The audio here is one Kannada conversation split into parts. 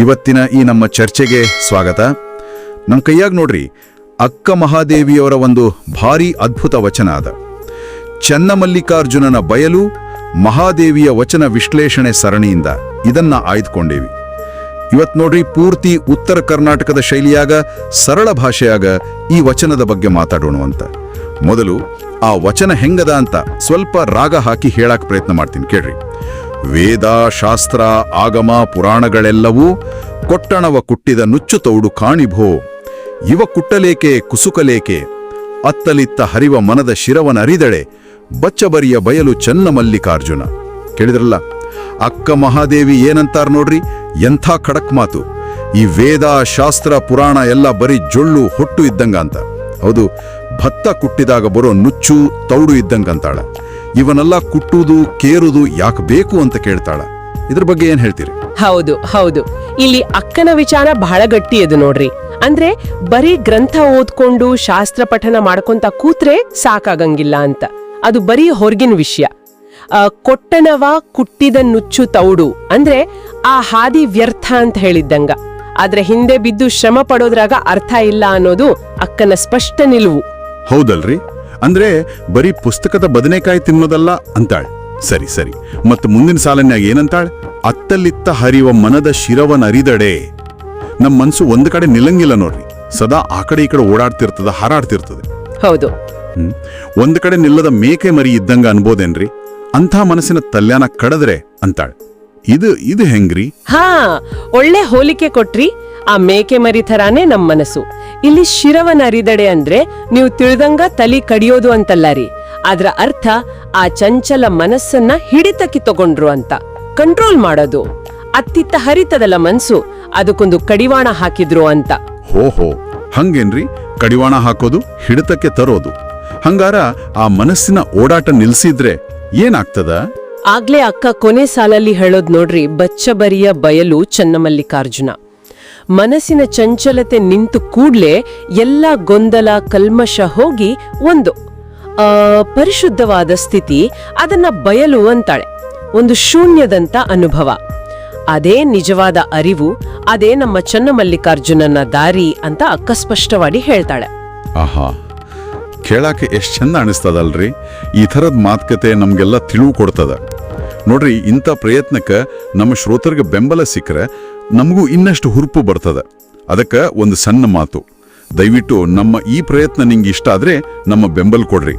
ಇವತ್ತಿನ ಈ ನಮ್ಮ ಚರ್ಚೆಗೆ ಸ್ವಾಗತ. ನಮ್ಮ ಕೈಯಾಗ ನೋಡ್ರಿ, ಅಕ್ಕ ಮಹಾದೇವಿಯವರ ಒಂದು ಭಾರಿ ಅದ್ಭುತ ವಚನ ಅದ. ಚನ್ನಮಲ್ಲಿಕಾರ್ಜುನನ ಬಯಲು ಮಹಾದೇವಿಯ ವಚನ ವಿಶ್ಲೇಷಣೆ ಸರಣಿಯಿಂದ ಇದನ್ನ ಆಯ್ದುಕೊಂಡೇವಿ. ಇವತ್ ನೋಡ್ರಿ, ಪೂರ್ತಿ ಉತ್ತರ ಕರ್ನಾಟಕದ ಶೈಲಿಯಾಗ, ಸರಳ ಭಾಷೆಯಾಗ ಈ ವಚನದ ಬಗ್ಗೆ ಮಾತಾಡೋಣ ಅಂತ. ಮೊದಲು ಆ ವಚನ ಹೆಂಗದ ಅಂತ ಸ್ವಲ್ಪ ರಾಗ ಹಾಕಿ ಹೇಳಕ್ ಪ್ರಯತ್ನ ಮಾಡ್ತೀನಿ, ಕೇಳ್ರಿ. ವೇದ ಶಾಸ್ತ್ರ ಆಗಮ ಪುರಾಣಗಳೆಲ್ಲವೂ ಕೊಟ್ಟಣವ ಕುಟ್ಟಿದ ನುಚ್ಚು ತೌಡು ಕಾಣಿಭೋ. ಇವ ಕುಟ್ಟಲೇಕೆ ಕುಸುಕಲೇಕೆ? ಅತ್ತಲಿತ್ತ ಹರಿವ ಮನದ ಶಿರವನರಿದಳೆ ಬಚ್ಚಬರಿಯ ಬಯಲು ಚನ್ನಮಲ್ಲಿಕಾರ್ಜುನ ಕೇಳಿದ್ರಲ್ಲ, ಅಕ್ಕ ಮಹಾದೇವಿ ಏನಂತಾರ ನೋಡ್ರಿ? ಎಂಥ ಖಡಕ್ ಮಾತು. ಈ ವೇದ ಶಾಸ್ತ್ರ ಪುರಾಣ ಎಲ್ಲ ಬರೀ ಜೊಳ್ಳು ಹೊಟ್ಟು ಇದ್ದಂಗ ಅಂತ. ಹೌದು, ಭತ್ತ ಕುಟ್ಟಿದಾಗ ಬರೋ ನುಚ್ಚು ತೌಡು ಇದ್ದಂಗಂತಾಳ ಇವನ್ನೆಲ್ಲ ಕುಟ್ಟುವುದು ಕೇರುದು ಯಾಕೆ ಬೇಕು ಅಂತ ಕೇಳ್ತಾಳ. ಇದ್ರ ಬಗ್ಗೆ ಏನ್ ಹೇಳ್ತೀರಿ? ಹೌದು ಹೌದು. ಇಲ್ಲಿ ಅಕ್ಕನ ವಿಚಾರ ಬಹಳ ಗಟ್ಟಿ ಅದು ನೋಡ್ರಿ. ಅಂದ್ರೆ ಬರೀ ಗ್ರಂಥ ಓದ್ಕೊಂಡು ಶಾಸ್ತ್ರ ಪಠನ ಮಾಡ್ಕೊಂತ ಕೂತ್ರೆ ಸಾಕಾಗಂಗಿಲ್ಲ ಅಂತ. ಅದು ಬರೀ ಹೊರಗಿನ ವಿಷಯ. ಕೊಟ್ಟನವ ಕುಟ್ಟಿದ ನುಚ್ಚು ತೌಡು. ಅಂದ್ರೆ ಆ ಹಾದಿ ವ್ಯರ್ಥ ಅಂತ ಹೇಳಿದ್ದಂಗ. ಆದ್ರೆ ಹಿಂದೆ ಬಿದ್ದು ಶ್ರಮ ಪಡೋದ್ರಾಗ ಅರ್ಥ ಇಲ್ಲ ಅನ್ನೋದು ಅಕ್ಕನ ಸ್ಪಷ್ಟ ನಿಲುವು. ಹೌದಲ್ರಿ? ಅಂದ್ರೆ ಬರೀ ಪುಸ್ತಕದ ಬದನೆಕಾಯಿ ತಿನ್ನೋದಲ್ಲ ಅಂತಾಳೆ. ಸರಿ ಸರಿ. ಮತ್ತು ಮುಂದಿನ ಸಾಲನ್ಯಾಗ ಏನಂತಾಳೆ? ಅತ್ತಲಿತ್ತ ಹರಿಯುವ ಮನದ ಶಿರವನರಿದಡೆ ನಮ್ಮ ಮನಸ್ಸು ಒಂದು ಕಡೆ ನಿಲ್ಲಂಗಿಲ್ಲ ನೋಡ್ರಿ. ಸದಾ ಆ ಕಡೆ ಈ ಕಡೆ ಓಡಾಡ್ತಿರ್ತದ ಹಾರಾಡ್ತಿರ್ತದೆ. ಹೌದು. ಒಂದು ಕಡೆ ನಿಲ್ಲದ ಮೇಕೆ ಮರಿ ಇದ್ದಂಗ ಅನ್ಬೋದೇನ್ರಿ? ಅಂಥ ಮನಸ್ಸಿನ ತಲ್ಯಾನ ಕಡದ್ರೆ ಅಂತಾಳೆ. ಇದು ಇದು ಹೆಂಗ್ರಿ? ಹಾ ಒಳ್ಳೆ ಹೋಲಿಕೆ ಕೊಟ್ರಿ. ಆ ಮೇಕೆ ಮರಿ ಥರಾನೇ ನಮ್ಮ ಮನಸ್ಸು. ಇಲ್ಲಿ ಶಿರವನರಿದಡೆ ಅಂದ್ರೆ ನೀವು ತಿಳಿದಂಗ ತಲಿ ಕಡಿಯೋದು ಅಂತಲ್ಲ ರೀ. ಅದ್ರ ಅರ್ಥ ಆ ಚಂಚಲ ಮನಸ್ಸನ್ನ ಹಿಡಿತಕ್ಕೆ ತಗೊಂಡ್ರು ಅಂತ. ಕಂಟ್ರೋಲ್ ಮಾಡೋದು. ಅತ್ತಿತ್ತ ಹರಿತದಲ್ಲ ಮನ್ಸು ಅದಕ್ಕೊಂದು ಕಡಿವಾಣ ಹಾಕಿದ್ರು ಅಂತ. ಹೋ ಹೋ ಹಂಗೇನ್ರಿ? ಕಡಿವಾಣ ಹಾಕೋದು ಹಿಡಿತಕ್ಕೆ ತರೋದು. ಹಂಗಾರ ಆ ಮನಸ್ಸಿನ ಓಡಾಟ ನಿಲ್ಸಿದ್ರೆ ಏನಾಗ್ತದ? ಆಗ್ಲೇ ಅಕ್ಕ ಕೊನೆ ಸಾಲಲ್ಲಿ ಹೇಳೋದ್ ನೋಡ್ರಿ ಬಚ್ಚಬರಿಯ ಬಯಲು ಚನ್ನಮಲ್ಲಿಕಾರ್ಜುನ. ಮನಸ್ಸಿನ ಚಂಚಲತೆ ನಿಂತು ಕೂಡ್ಲೆ ಎಲ್ಲ ಗೊಂದಲ ಕಲ್ಮಶ ಹೋಗಿ ಒಂದು ಪರಿಶುದ್ಧವಾದ ಸ್ಥಿತಿ ಅದನ್ನ ಬಯಲು ಅಂತಾಳೆ ಒಂದು ಶೂನ್ಯದಂತ ಅನುಭವ. ಅದೇ ನಿಜವಾದ ಅರಿವು, ಅದೇ ನಮ್ಮ ಚನ್ನಮಲ್ಲಿಕಾರ್ಜುನನ ದಾರಿ ಅಂತ ಅಕ್ಕಸ್ಪಷ್ಟವಾಗಿ ಹೇಳ್ತಾಳೆ. ಆಹಾ, ಕೇಳಾಕೆ ಎಷ್ಟು ಚಂದ ಅನಿಸ್ತದಲ್ರಿ? ಈ ಥರದ ಮಾತುಕತೆ ನಮಗೆಲ್ಲ ತಿಳಿವು ಕೊಡ್ತದ. ನೋಡ್ರಿ, ಇಂಥ ಪ್ರಯತ್ನಕ್ಕೆ ನಮ್ಮ ಶ್ರೋತರಿಗೆ ಬೆಂಬಲ ಸಿಕ್ಕರೆ ನಮಗೂ ಇನ್ನಷ್ಟು ಹುರುಪು ಬರ್ತದ. ಅದಕ್ಕೆ ಒಂದು ಸಣ್ಣ ಮಾತು. ದಯವಿಟ್ಟು ನಮ್ಮ ಈ ಪ್ರಯತ್ನ ನಿಂಗೆ ಇಷ್ಟ ಆದರೆ ನಮ್ಮ ಬೆಂಬಲ ಕೊಡ್ರಿ.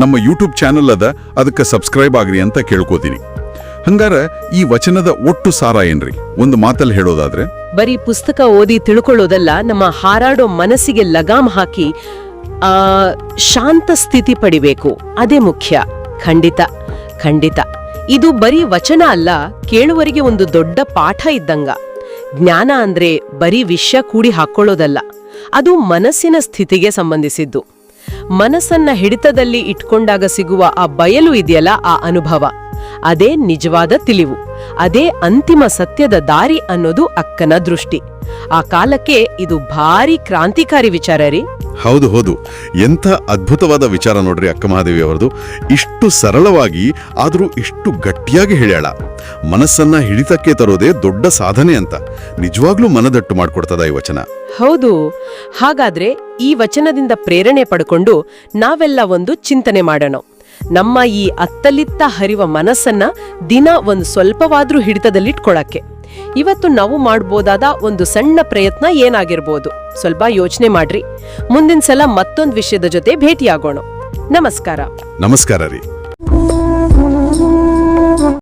ನಮ್ಮ ಯೂಟ್ಯೂಬ್ ಚಾನಲ್ ಅದ, ಅದಕ್ಕೆ ಸಬ್ಸ್ಕ್ರೈಬ್ ಆಗ್ರಿ ಅಂತ ಕೇಳ್ಕೋತೀನಿ. ಹಂಗಾರ ಈ ವಚನದ ಒಟ್ಟು ಸಾರ ಏನ್ರಿ? ಒಂದು ಮಾತಲ್ಲಿ ಹೇಳೋದಾದ್ರೆ? ಬರೀ ಪುಸ್ತಕ ಓದಿ ತಿಳ್ಕೊಳ್ಳೋದಲ್ಲ, ನಮ್ಮ ಹಾರಾಡೋ ಮನಸ್ಸಿಗೆ ಲಗಾಮ್ ಹಾಕಿ ಶಾಂತ ಸ್ಥಿತಿ ಪಡಿಬೇಕು. ಅದೇ ಮುಖ್ಯ. ಖಂಡಿತ. ಖಂಡಿತ. ಇದು ಬರೀ ವಚನ ಅಲ್ಲ, ಕೇಳುವರಿಗೆ ಒಂದು ದೊಡ್ಡ ಪಾಠ ಇದ್ದಂಗ. ಜ್ಞಾನ ಅಂದ್ರೆ ಬರೀ ವಿಷಯ ಕೂಡಿ ಹಾಕೊಳ್ಳೋದಲ್ಲ, ಅದು ಮನಸ್ಸಿನ ಸ್ಥಿತಿಗೆ ಸಂಬಂಧಿಸಿದ್ದು. ಮನಸ್ಸನ್ನ ಹಿಡಿತದಲ್ಲಿ ಇಟ್ಕೊಂಡಾಗ ಸಿಗುವ ಆ ಬಯಲು ಇದೆಯಲ್ಲ ಆ ಅನುಭವ. ಅದೇ ನಿಜವಾದ ತಿಳಿವು, ಅದೇ ಅಂತಿಮ ಸತ್ಯದ ದಾರಿ ಅನ್ನೋದು ಅಕ್ಕನ ದೃಷ್ಟಿ. ಆ ಕಾಲಕ್ಕೆ ಇದು ಭಾರಿ ಕ್ರಾಂತಿಕಾರಿ ವಿಚಾರ ರೀ. ಹೌದು ಹೌದು. ಎಂಥ ಅದ್ಭುತವಾದ ವಿಚಾರ ನೋಡ್ರಿ ಅಕ್ಕ ಮಹಾದೇವಿ ಅವರದು ಇಷ್ಟು ಸರಳವಾಗಿ, ಆದರೂ ಇಷ್ಟು ಗಟ್ಟಿಯಾಗಿ ಹೇಳ್ಯಾಳ. ಮನಸ್ಸನ್ನ ಹಿಡಿತಕ್ಕೆ ತರೋದೇ ದೊಡ್ಡ ಸಾಧನೆ ಅಂತ. ನಿಜವಾಗ್ಲೂ ಮನದಟ್ಟು ಮಾಡ್ಕೊಡ್ತದ ಈ ವಚನ. ಹೌದು. ಹಾಗಾದ್ರೆ ಈ ವಚನದಿಂದ ಪ್ರೇರಣೆ ಪಡ್ಕೊಂಡು ನಾವೆಲ್ಲ ಒಂದು ಚಿಂತನೆ ಮಾಡೋಣ. ನಮ್ಮ ಈ ಅತ್ತಲಿತ್ತ ಹರಿವ ಮನಸ್ಸನ್ನ ದಿನ ಒಂದು ಸ್ವಲ್ಪವಾದ್ರೂ ಹಿಡಿತದಲ್ಲಿಟ್ಕೊಳಕ್ಕೆ. ಇವತ್ತು ನಾವು ಮಾಡ್ಬೋದಾದ ಒಂದು ಸಣ್ಣ ಪ್ರಯತ್ನ ಏನಾಗಿರ್ಬೋದು? ಸ್ವಲ್ಪ ಯೋಚನೆ ಮಾಡ್ರಿ. ಮುಂದಿನ ಸಲ ಮತ್ತೊಂದು ವಿಷಯದ ಜೊತೆ ಭೇಟಿಯಾಗೋಣ. ನಮಸ್ಕಾರ. ನಮಸ್ಕಾರ ರೀ.